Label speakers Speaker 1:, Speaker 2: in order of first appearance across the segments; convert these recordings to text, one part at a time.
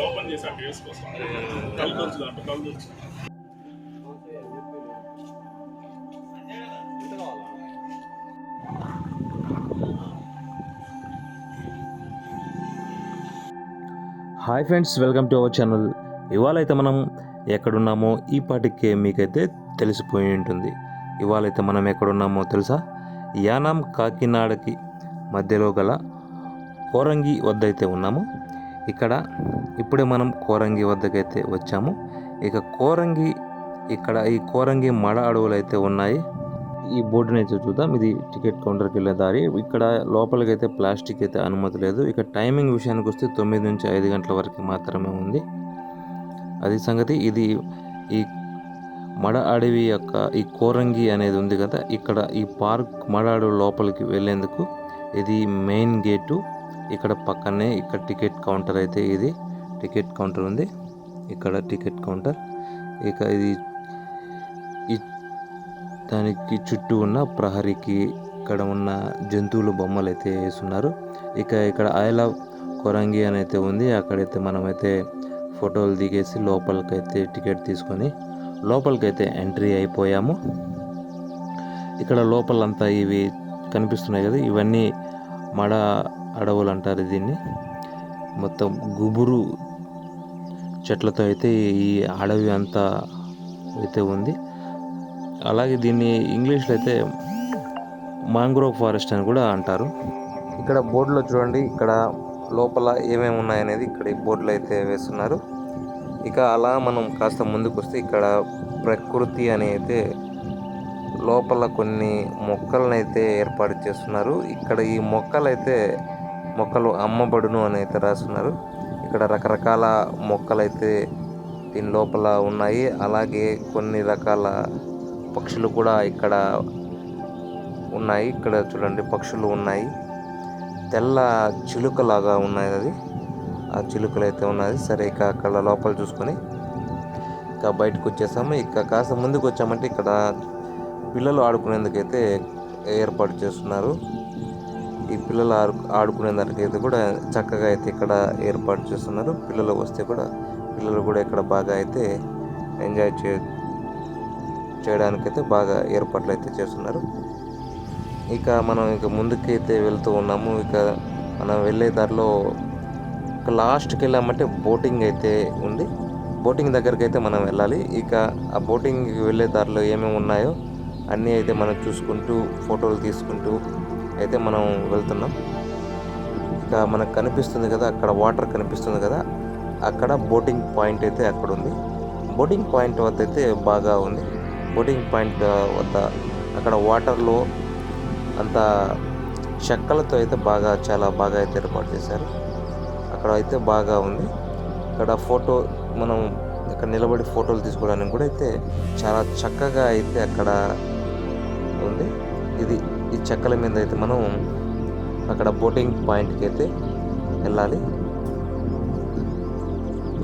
Speaker 1: Open చేసి అక్కడ వేసుకొస్తాం కళ్ళు దొరుకుతుంది అంటే కళ్ళు దొరుకుతుంది
Speaker 2: hi friends welcome to our channel. ఇవాళ అయితే మనం ఎక్కడున్నామో ఈ పాటికే మీకైతే తెలిసిపోయి ఉంటుంది. ఇవాళ అయితే మనం ఎక్కడున్నామో తెలుసా? యానాం కాకినాడకి మధ్యలో గల కోరంగి వద్ద అయితే ఉన్నాము. ఇక్కడ ఇప్పుడే మనం కోరంగి వద్దకైతే వచ్చాము. ఇక కోరంగి ఇక్కడ ఈ కోరంగి మడ అడవులు అయితే ఉన్నాయి. ఈ బోర్డుని అయితే చూద్దాం. ఇది టికెట్ కౌంటర్కి వెళ్ళే దారి. ఇక్కడ లోపలికి అయితే ప్లాస్టిక్ అయితే అనుమతి లేదు. ఇక టైమింగ్ విషయానికి వస్తే తొమ్మిది నుంచి ఐదు గంటల వరకు మాత్రమే ఉంది. అది సంగతి. ఇది ఈ మడ అడవి యొక్క ఈ కోరంగి అనేది ఉంది కదా ఇక్కడ ఈ పార్క్ మడ అడవి లోపలికి వెళ్ళేందుకు ఇది మెయిన్ గేటు. ఇక్కడ పక్కనే ఇక్కడ టికెట్ కౌంటర్ అయితే ఇది. టికెట్ కౌంటర్ ఉంది. ఇక్కడ టికెట్ కౌంటర్. ఇక ఇది ఈ దానికి చుట్టూ ఉన్న ప్రహరీకి ఇక్కడ ఉన్న జంతువుల బొమ్మలు అయితే వేస్తున్నారు. ఇక ఇక్కడ ఐ కొరంగి అని అయితే ఉంది. అక్కడైతే మనమైతే ఫోటోలు దిగేసి లోపలికైతే టికెట్ తీసుకొని లోపలికైతే ఎంట్రీ అయిపోయాము. ఇక్కడ లోపలంతా ఇవి కనిపిస్తున్నాయి కదా ఇవన్నీ మడ అడవులు అంటారు దీన్ని. మొత్తం గుబురు చెట్లతో అయితే ఈ అడవి అంతా అయితే ఉంది. అలాగే దీన్ని ఇంగ్లీష్లో అయితే మాంగ్రోవ్ ఫారెస్ట్ అని కూడా అంటారు. ఇక్కడ బోర్డులో చూడండి ఇక్కడ లోపల ఏమేమి ఉన్నాయనేది ఇక్కడ ఈ బోర్డులో అయితే వేస్తున్నారు. ఇక అలా మనం కాస్త ముందుకు వస్తే ఇక్కడ ప్రకృతి అని అయితే లోపల కొన్ని మొక్కలను అయితే ఏర్పాటు చేస్తున్నారు. ఇక్కడ ఈ మొక్కలు అయితే మొక్కలు అమ్మబడును అని అయితే రాస్తున్నారు. ఇక్కడ రకరకాల మొక్కలు అయితే దీని లోపల ఉన్నాయి. అలాగే కొన్ని రకాల పక్షులు కూడా ఇక్కడ ఉన్నాయి. ఇక్కడ చూడండి పక్షులు ఉన్నాయి. తెల్ల చిలుకలాగా ఉన్నాయి అది. ఆ చిలుకలు అయితే ఉన్నది. సరే ఇక అక్కడ లోపల చూసుకొని ఇక బయటకు వచ్చేసాము. ఇక కాస్త ముందుకు వచ్చామంటే ఇక్కడ పిల్లలు ఆడుకునేందుకైతే ఏర్పాటు చేస్తున్నారు. ఈ పిల్లలు ఆడు ఆడుకునే దానికైతే కూడా చక్కగా అయితే ఇక్కడ ఏర్పాటు చేస్తున్నారు. పిల్లలు వస్తే కూడా పిల్లలు కూడా ఇక్కడ బాగా అయితే ఎంజాయ్ చే చేయడానికైతే బాగా ఏర్పాట్లు అయితే చేస్తున్నారు. ఇక మనం ఇక ముందుకైతే వెళ్తూ ఉన్నాము. ఇక మనం వెళ్ళే దారిలో ఇక లాస్ట్కి వెళ్ళామంటే బోటింగ్ అయితే ఉంది. బోటింగ్ దగ్గరికి అయితే మనం వెళ్ళాలి. ఇక ఆ బోటింగ్కి వెళ్ళే దారిలో ఏమేమి ఉన్నాయో అన్నీ అయితే మనం చూసుకుంటూ ఫోటోలు తీసుకుంటూ అయితే మనం వెళ్తున్నాం. ఇక మనకు కనిపిస్తుంది కదా అక్కడ వాటర్ కనిపిస్తుంది కదా అక్కడ బోటింగ్ పాయింట్ అయితే అక్కడ ఉంది బోటింగ్ పాయింట్ వద్ద అయితే బాగా ఉంది. బోటింగ్ పాయింట్ వద్ద అక్కడ వాటర్లో అంత చెక్కలతో అయితే బాగా చాలా బాగా అయితే ఏర్పాటు చేశారు. అక్కడ అయితే బాగా ఉంది. ఇక్కడ ఫోటో మనం ఇక్కడ నిలబడి ఫోటోలు తీసుకోవడానికి కూడా అయితే చాలా చక్కగా అయితే అక్కడ ఉంది. ఇది ఈ చెక్కల మీద అయితే మనం అక్కడ బోటింగ్ పాయింట్కి అయితే వెళ్ళాలి.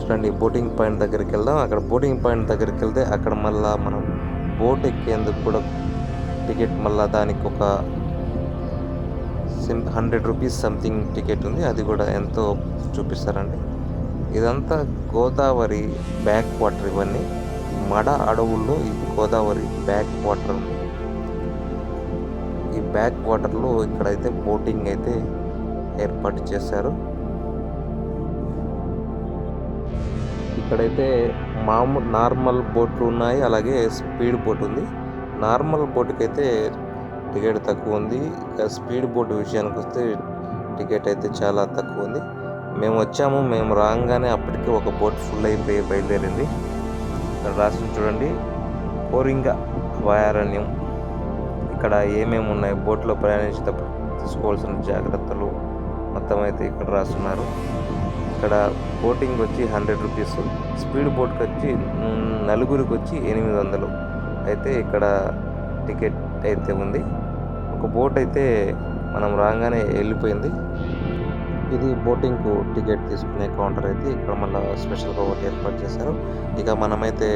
Speaker 2: చూడండి బోటింగ్ పాయింట్ దగ్గరికి వెళ్దాం. అక్కడ బోటింగ్ పాయింట్ దగ్గరికి వెళ్తే అక్కడ మళ్ళీ మనం బోట్ ఎక్కేందుకు కూడా టికెట్ మళ్ళా దానికి ఒక some hundred rupees something ticket ఉంది. అది కూడా ఎంతో చూపిస్తారండి. ఇదంతా గోదావరి బ్యాక్ వాటర్ ఇవన్నీ. మడ అడవుల్లో ఈ గోదావరి బ్యాక్ వాటర్ ఉంది. ఈ బ్యాక్ వాటర్లో ఇక్కడైతే బోటింగ్ అయితే ఏర్పాటు చేశారు. ఇక్కడైతే మామూలు నార్మల్ బోట్లు ఉన్నాయి అలాగే స్పీడ్ బోట్ ఉంది. నార్మల్ బోట్కి అయితే టికెట్ తక్కువ ఉంది. స్పీడ్ బోట్ విషయానికి వస్తే టికెట్ అయితే చాలా తక్కువ ఉంది. మేము వచ్చాము మేము రాగానే అప్పటికే ఒక బోట్ ఫుల్ అయిపోయి బయలుదేరింది. ఇక్కడ రాసి చూడండి కోరింగ అభయారణ్యం ఇక్కడ ఏమేమి ఉన్నాయి బోట్లో ప్రయాణించేటప్పుడు తీసుకోవాల్సిన జాగ్రత్తలు మొత్తం అయితే ఇక్కడ రాస్తున్నారు. ఇక్కడ బోటింగ్ వచ్చి హండ్రెడ్ రూపీస్ స్పీడ్ బోట్కి వచ్చి నలుగురికి వచ్చి ఎనిమిది వందలు. అయితే ఇక్కడ టికెట్ అయితే ఉంది. ఒక బోట్ అయితే మనం రాగానే వెళ్ళిపోయింది. ఇది బోటింగ్కు టికెట్ తీసుకునే కౌంటర్ అయితే ఇక్కడ మళ్ళీ స్పెషల్గా ఒకటి ఏర్పాటు చేశారు. ఇక మనమైతే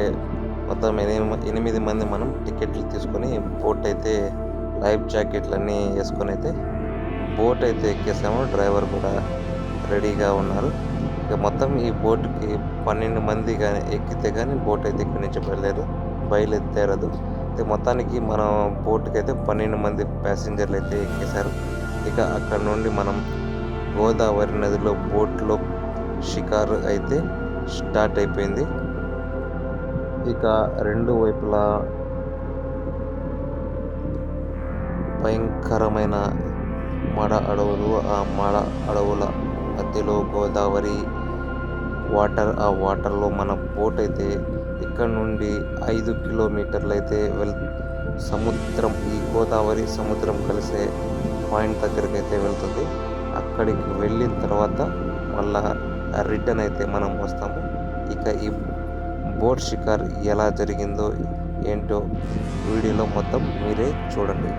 Speaker 2: మొత్తం ఎనిమిది ఎనిమిది మంది మనం టికెట్లు తీసుకొని బోట్ అయితే లైఫ్ జాకెట్లు అన్నీ వేసుకొని అయితే బోట్ అయితే ఎక్కేసాము. డ్రైవర్ కూడా రెడీగా ఉన్నారు. ఇక మొత్తం ఈ బోట్కి పన్నెండు మంది కానీ ఎక్కితే కానీ బోట్ అయితే ఇక్కడి నుంచి బయలుదేరు బయలుదేరదు అయితే మొత్తానికి మన బోట్కి అయితే పన్నెండు మంది ప్యాసింజర్లు అయితే ఎక్కేశారు. ఇక అక్కడ నుండి మనం గోదావరి నదిలో బోట్లో షికారు అయితే స్టార్ట్ అయిపోయింది. ఇక రెండు వైపులా భయంకరమైన మడ అడవులు ఆ మడ అడవుల మధ్యలో గోదావరి వాటర్ ఆ వాటర్లో మన బోట్ అయితే ఇక్కడ నుండి ఐదు కిలోమీటర్లు అయితే వెల్ సముద్రం ఈ గోదావరి సముద్రం కలిసే పాయింట్ దగ్గరికి అయితే వెళ్తుంది. అక్కడికి వెళ్ళిన తర్వాత మళ్ళా రిటర్న్ అయితే మనం వస్తాము. ఇక ఈ బోట్ షికార్ ఎలా జరిగిందో ఏంటో వీడియోలో మొత్తం మీరే చూడండి.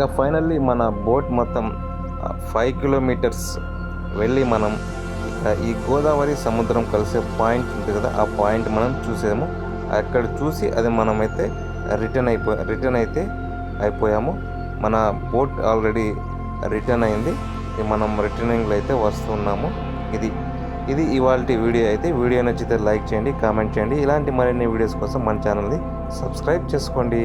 Speaker 2: ఇంకా ఫైనల్లీ మన బోట్ మొత్తం ఫైవ్ కిలోమీటర్స్ వెళ్ళి మనం ఈ గోదావరి సముద్రం కలిసే పాయింట్ ఉంటుంది కదా ఆ పాయింట్ మనం చూసాము అక్కడ చూసి అది మనమైతే రిటర్న్ అయిపో రిటర్న్ అయితే అయిపోయాము. మన బోట్ ఆల్రెడీ రిటర్న్ అయింది. మనం రిటర్నింగ్లో అయితే వస్తున్నాము ఇది ఇది ఇవాళ వీడియో అయితే. వీడియో నచ్చితే లైక్ చేయండి కామెంట్ చేయండి. ఇలాంటి మరిన్ని వీడియోస్ కోసం మన ఛానల్ని సబ్స్క్రైబ్ చేసుకోండి.